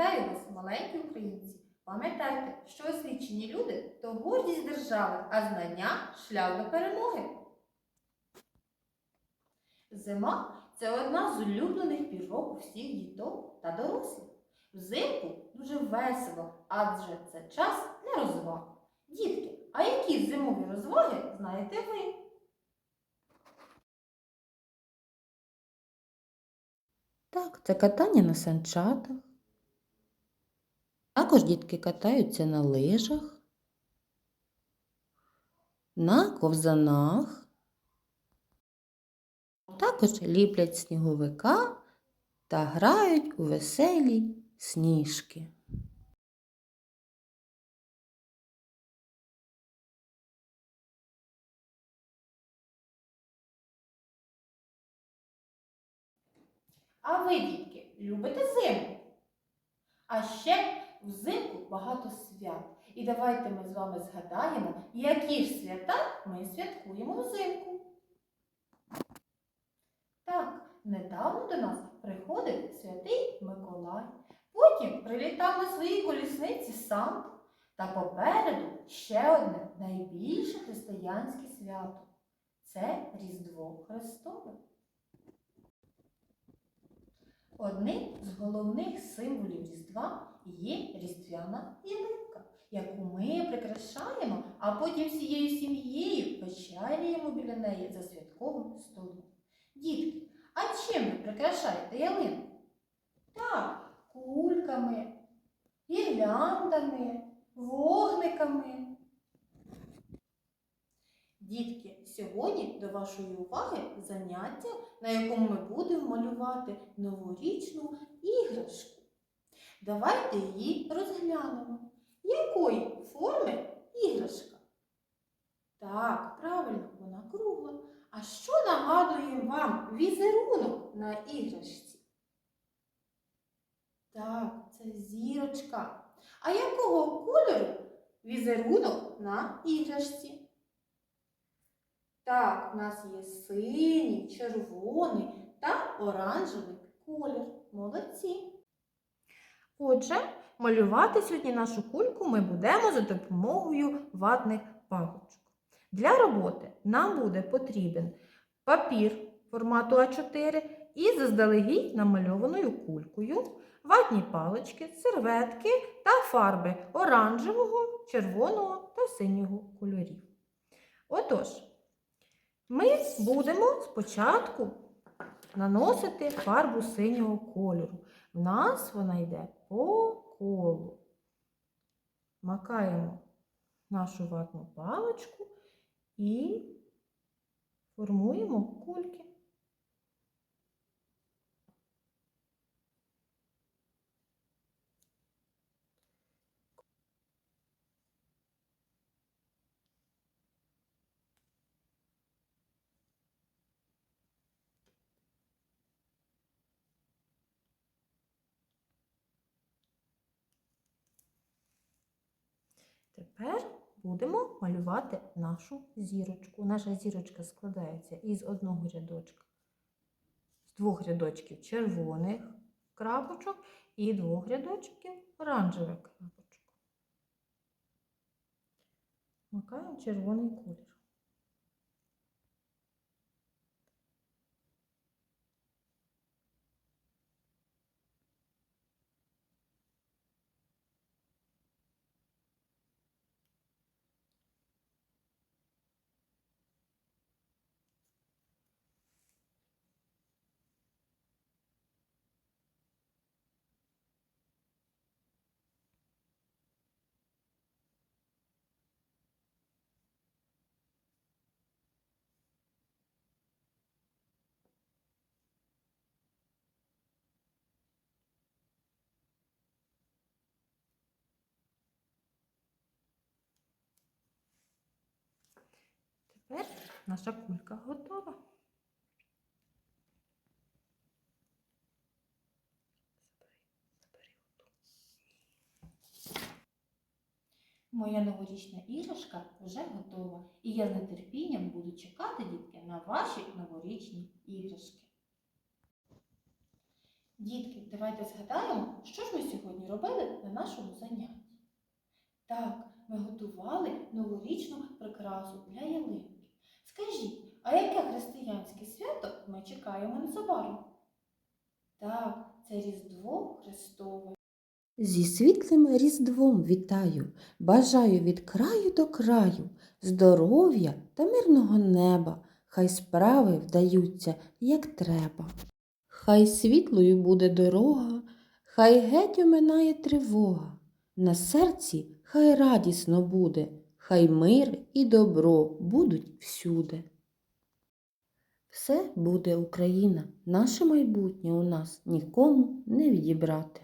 Вітаю вас, маленькі українці! Пам'ятайте, що освічені люди то гордість держави, а знання шлях до перемоги. Зима це одна з улюблених пір року всіх діток та дорослих. Взимку дуже весело, адже це час для розваг. Дітки, а які зимові розваги знаєте ви? Так, це катання на санчатах. Також дітки катаються на лижах, на ковзанах. Також ліплять сніговика та грають у веселі сніжки. А ви, дітки, любите зиму? А ще взимку багато свят. І давайте ми з вами згадаємо, які ж свята ми святкуємо взимку. Так, недавно до нас приходив святий Миколай. Потім прилітав на своїй колісниці Санта. Та попереду ще одне найбільше християнське свято це Різдво Христове. Одним з головних символів Різдва є різдвяна ялинка, яку ми прикрашаємо, а потім всією сім'єю вечеряємо біля неї за святковим столом. Дітки, а чим ви прикрашаєте ялинку? Так, кульками, гірляндами, вогниками. Дітки, сьогодні до вашої уваги заняття, на якому ми будемо малювати новорічну іграшку. Давайте її розглянемо. Якої форми іграшка? Так, правильно, вона кругла. А що нагадує вам візерунок на іграшці? Так, це зірочка. А якого кольору візерунок на іграшці? Так, у нас є синій, червоний та оранжевий колір. Молодці. Отже, малювати сьогодні нашу кульку ми будемо за допомогою ватних паличок. Для роботи нам буде потрібен папір формату А4 із заздалегідь намальованою кулькою, ватні палички, серветки та фарби оранжевого, червоного та синього кольорів. Отож, ми будемо спочатку наносити фарбу синього кольору. В нас вона йде по колу. Макаємо нашу ватну паличку і формуємо кульки. Тепер будемо малювати нашу зірочку. Наша зірочка складається із одного рядочка, з двох рядочків червоних крапочок і двох рядочків оранжевих крапочок. Макаємо червоний колір. Тепер наша кулька готова. Моя новорічна іграшка вже готова, і я з нетерпінням буду чекати, дітки, на ваші новорічні іграшки. Дітки, давайте згадаємо, що ж ми сьогодні робили на нашому занятті. Так, ми готували новорічну прикрасу для ялинки. Скажіть, а яке християнське свято ми чекаємо незабаром? Так, це Різдво Христове. Зі світлим різдвом вітаю, бажаю від краю до краю, здоров'я та мирного неба, хай справи вдаються, як треба. Хай світлою буде дорога, хай геть оминає тривога. На серці хай радісно буде, хай мир і добро будуть всюди. Все буде Україна, наше майбутнє у нас нікому не відібрати.